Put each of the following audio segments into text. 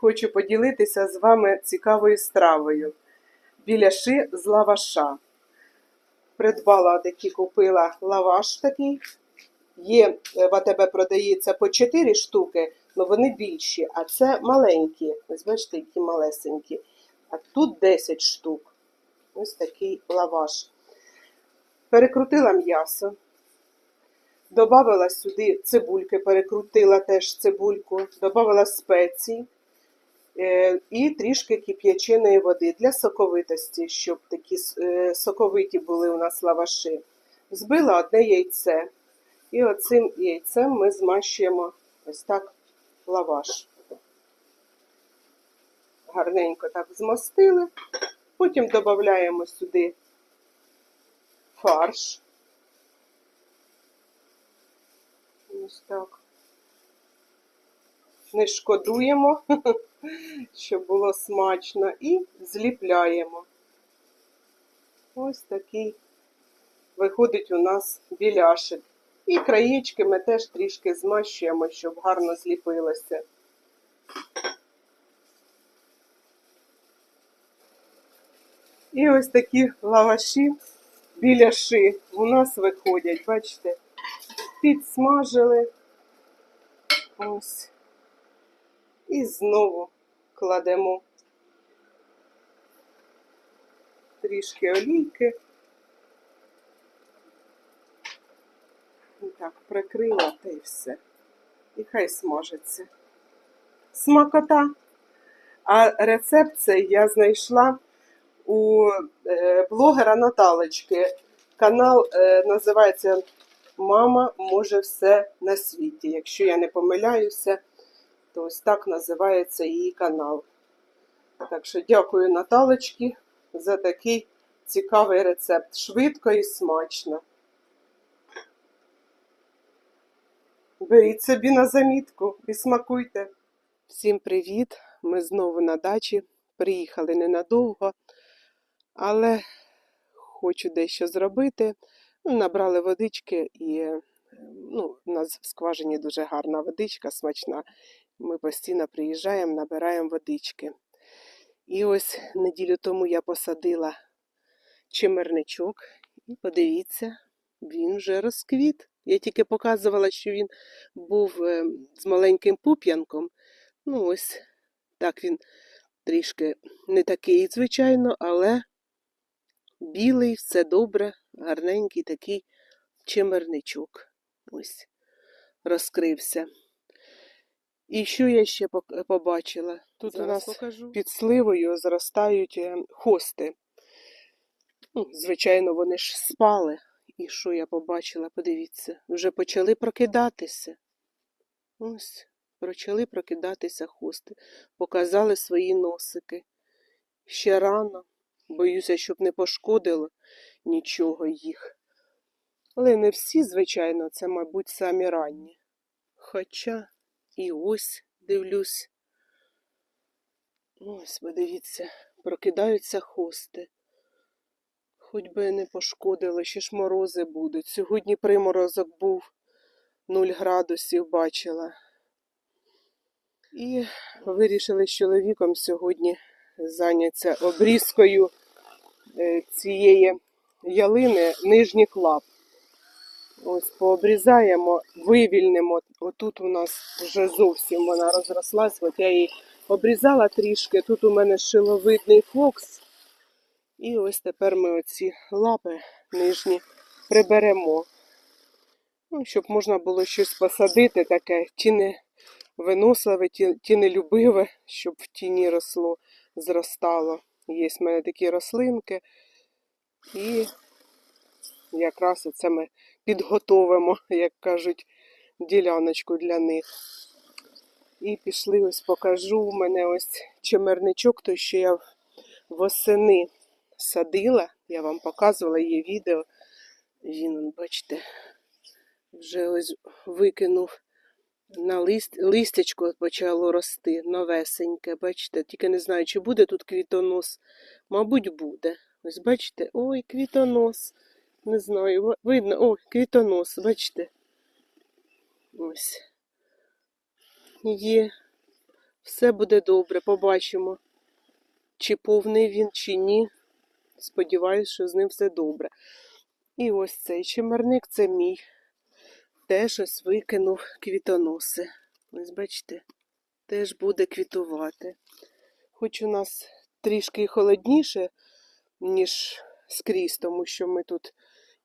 хочу поділитися з вами цікавою стравою. Біляши з лаваша. Придбала такі, купила лаваш такий. Є е, в АТБ продається по 4 штуки, але вони більші, а це маленькі. Бачите, які малесенькі. А тут 10 штук. Ось такий лаваш. Перекрутила м'ясо. Добавила сюди цибульки, перекрутила теж цибульку, добавила спеції і трішки кип'яченої води для соковитості, щоб такі е, соковиті були у нас лаваші. Збила одне яйце. І оцим яйцем ми змащуємо ось так лаваш. Гарненько так змастили. Потім додаємо сюди фарш. Ось так. Не шкодуємо, щоб було смачно, і зліпляємо. Ось такий виходить у нас біляшик. І краєчки ми теж трішки змащуємо, щоб гарно зліпилося. І ось такі лаваші біляши у нас виходять, бачите, підсмажили. Ось. І знову кладемо трішки олійки. І так, прикрила та й все. І хай смажиться. Смакота. А рецепт цей я знайшла у е, блогера Наталочки. Канал е, називається Мама може все на світі. Якщо я не помиляюся, то ось так називається її канал. Так що дякую Наталочці за такий цікавий рецепт. Швидко і смачно. Беріть собі на замітку і смакуйте. Всім привіт! Ми знову на дачі. Приїхали ненадовго, але хочу дещо зробити. Ну, Набрали водички і ну, у нас в скважині дуже гарна водичка, смачна. Ми постійно приїжджаємо, набираємо водички. І ось неділю тому я посадила чимерничок. І подивіться, він вже розквіт. Я тільки показувала, що він був е, з маленьким пуп'янком. Ну, ось так він трішки не такий, звичайно, але білий, все добре, гарненький такий чимерничок. Ось розкрився. І що я ще побачила? Тут у нас покажу. під сливою зростають е, хости. Ну, звичайно, вони ж спали. І що я побачила? Подивіться, вже почали прокидатися. Ось, почали прокидатися хости, показали свої носики. Ще рано, боюся, щоб не пошкодило нічого їх. Але не всі, звичайно, це, мабуть, самі ранні. Хоча і ось дивлюсь. Ось, подивіться, прокидаються хости. Хоч би не пошкодило, ще ж морози будуть. Сьогодні приморозок був 0 градусів, бачила. І вирішили з чоловіком сьогодні зайнятися обрізкою е, цієї ялини нижніх лап. Ось пообрізаємо, вивільнимо. Отут у нас вже зовсім вона розрослась, от я її обрізала трішки. Тут у мене шиловидний фокс. І ось тепер ми оці лапи нижні приберемо. Ну, щоб можна було щось посадити таке, ті не виносливе, ті не любиве, щоб в тіні росло, зростало. Є в мене такі рослинки. І якраз оце ми підготовимо, як кажуть, діляночку для них. І пішли, ось покажу. У мене ось чимерничок, той, що я восени садила. Я вам показувала є відео. Він, бачите, вже ось викинув на лист, листячко почало рости, новесеньке, бачите, тільки не знаю, чи буде тут квітонос. Мабуть, буде. Ось бачите, ой, квітонос. Не знаю, видно, о, квітонос, бачите. Ось. Є. Все буде добре, побачимо, чи повний він, чи ні. Сподіваюсь, що з ним все добре. І ось цей чимерник це мій. Теж ось викинув квітоноси. Ось бачите, теж буде квітувати. Хоч у нас трішки холодніше, ніж скрізь, тому що ми тут,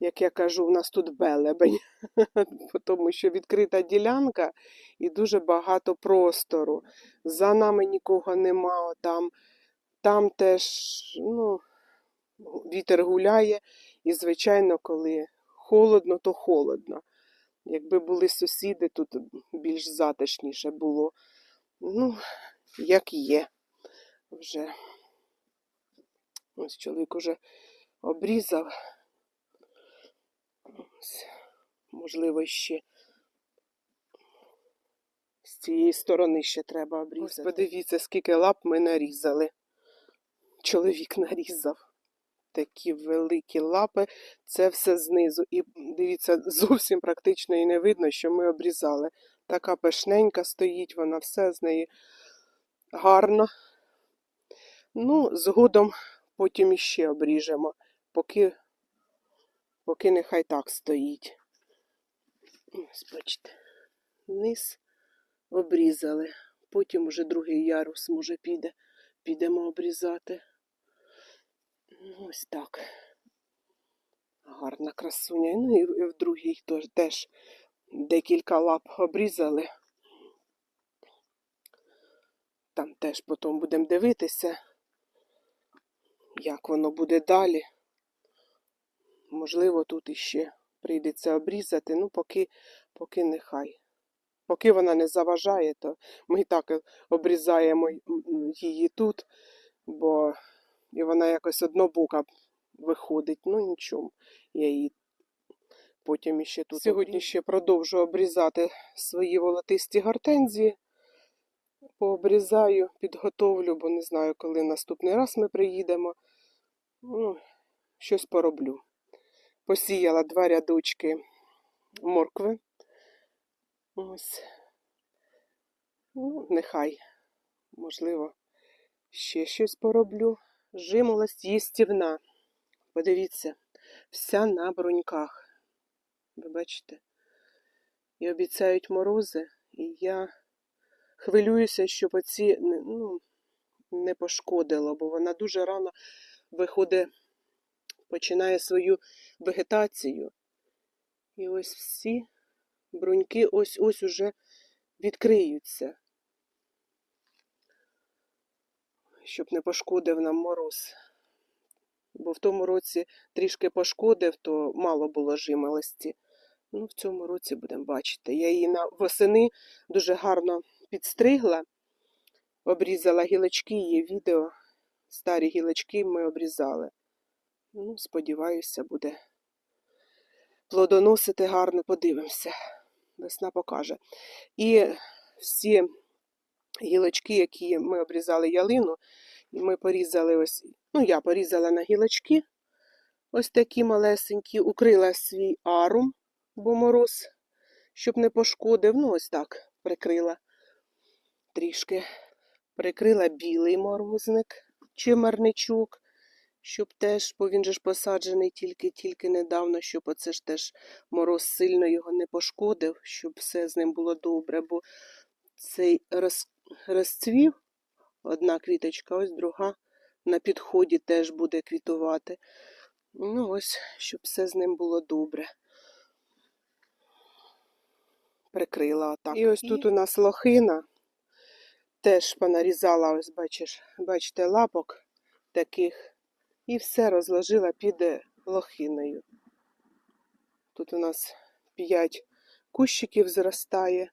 як я кажу, у нас тут белебень, тому що відкрита ділянка і дуже багато простору. За нами нікого нема, там, там теж ну, вітер гуляє, і, звичайно, коли холодно, то холодно. Якби були сусіди, тут більш затишніше було. Ну, як є вже. Ось чоловік уже обрізав. Ось, можливо, ще з цієї сторони ще треба обрізати. Ось подивіться, скільки лап ми нарізали. Чоловік нарізав. Такі великі лапи, це все знизу. І дивіться, зовсім практично і не видно, що ми обрізали. Така пишненька стоїть, вона все з неї гарно. Ну, згодом потім іще обріжемо, поки, поки нехай так стоїть. Ось, бачите, низ обрізали. Потім уже другий ярус, може, піде. Підемо обрізати. Ось так. Гарна красуня. Ну і в другій теж декілька лап обрізали. Там теж потім будемо дивитися, як воно буде далі. Можливо, тут іще прийдеться обрізати, ну поки, поки нехай. Поки вона не заважає, то ми і так обрізаємо її тут, бо і вона якось однобока виходить. Ну нічого, я її потім іще тут. Сьогодні ще продовжу обрізати свої волотисті гортензії. Пообрізаю, підготовлю, бо не знаю, коли наступний раз ми приїдемо. Ну, щось пороблю. Посіяла два рядочки моркви. Ось. Ну, нехай, можливо, ще щось пороблю. Жимолость їстівна. Подивіться, вся на бруньках. Ви бачите? І обіцяють морози, і я хвилююся, щоб оці ну, не пошкодило, бо вона дуже рано виходить, починає свою вегетацію. І ось всі бруньки ось-ось уже відкриються. Щоб не пошкодив нам мороз. Бо в тому році трішки пошкодив, то мало було жимолості. Ну, в цьому році будемо бачити. Я її на восени дуже гарно підстригла, обрізала гілочки, є відео. Старі гілочки ми обрізали. Ну, сподіваюся, буде плодоносити гарно, подивимося. Весна покаже. І всі гілочки, які ми обрізали ялину, ми порізали ось, ну, я порізала на гілочки, ось такі малесенькі, укрила свій арум, бо мороз, щоб не пошкодив. Ну, ось так прикрила трішки. Прикрила білий морозник чи марничок, щоб теж, бо він же ж посаджений тільки-тільки недавно, щоб оце ж теж мороз сильно його не пошкодив, щоб все з ним було добре, бо цей роз, розцвів одна квіточка, ось друга на підході теж буде квітувати. Ну, ось, щоб все з ним було добре. Прикрила отак. І ось тут у нас лохина. Теж понарізала, ось бачиш, бачите, лапок таких. І все розложила під лохиною. Тут у нас 5 кущиків зростає.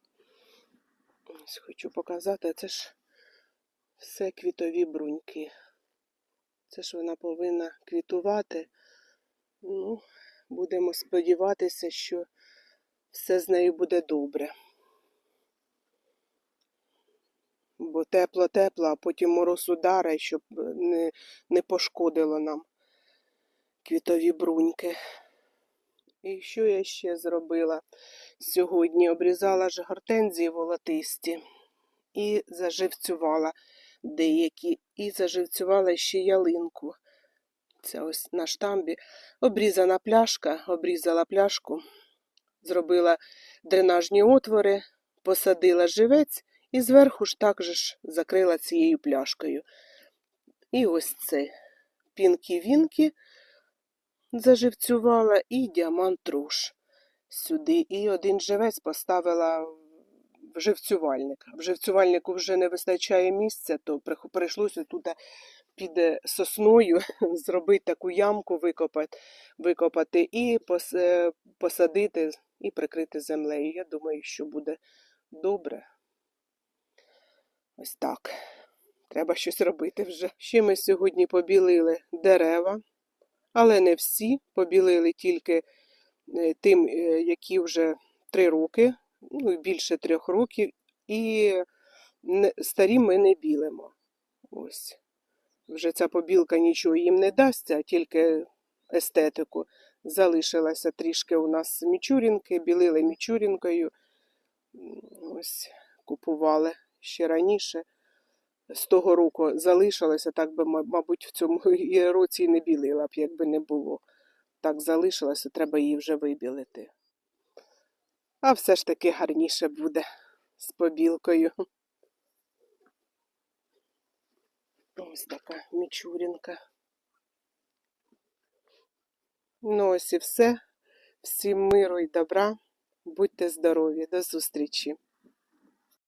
Ось хочу показати, це ж все квітові бруньки. Це ж вона повинна квітувати. Ну, будемо сподіватися, що все з нею буде добре. Бо тепло-тепло, а потім мороз удара, щоб не, не пошкодило нам квітові бруньки. І що я ще зробила сьогодні? Обрізала ж гортензії волотисті. і заживцювала деякі, і заживцювала ще ялинку. Це ось на штамбі. Обрізана пляшка, обрізала пляшку, зробила дренажні отвори, посадила живець і зверху ж так же ж закрила цією пляшкою. І ось це пінкі-вінкі заживцювала і діамант руш сюди. І один живець поставила в живцювальник. В живцювальнику вже не вистачає місця, то прийшлося тут під сосною зробити таку ямку, викопати, викопати і пос- посадити і прикрити землею. Я думаю, що буде добре. Ось так. Треба щось робити вже. Ще ми сьогодні побілили дерева, але не всі. Побілили тільки е, тим, е, які вже три роки, ну, більше трьох років, і старі ми не білимо. Ось. Вже ця побілка нічого їм не дасть, а тільки естетику. Залишилася трішки у нас мічурінки, білили мічурінкою. Ось купували ще раніше. З того року залишилося, так би, мабуть, в цьому році і не білила б, якби не було. Так залишилося, треба її вже вибілити. А все ж таки гарніше буде з побілкою. Ось така мічурінка. Ну ось і все. Всім миру і добра. Будьте здорові. До зустрічі!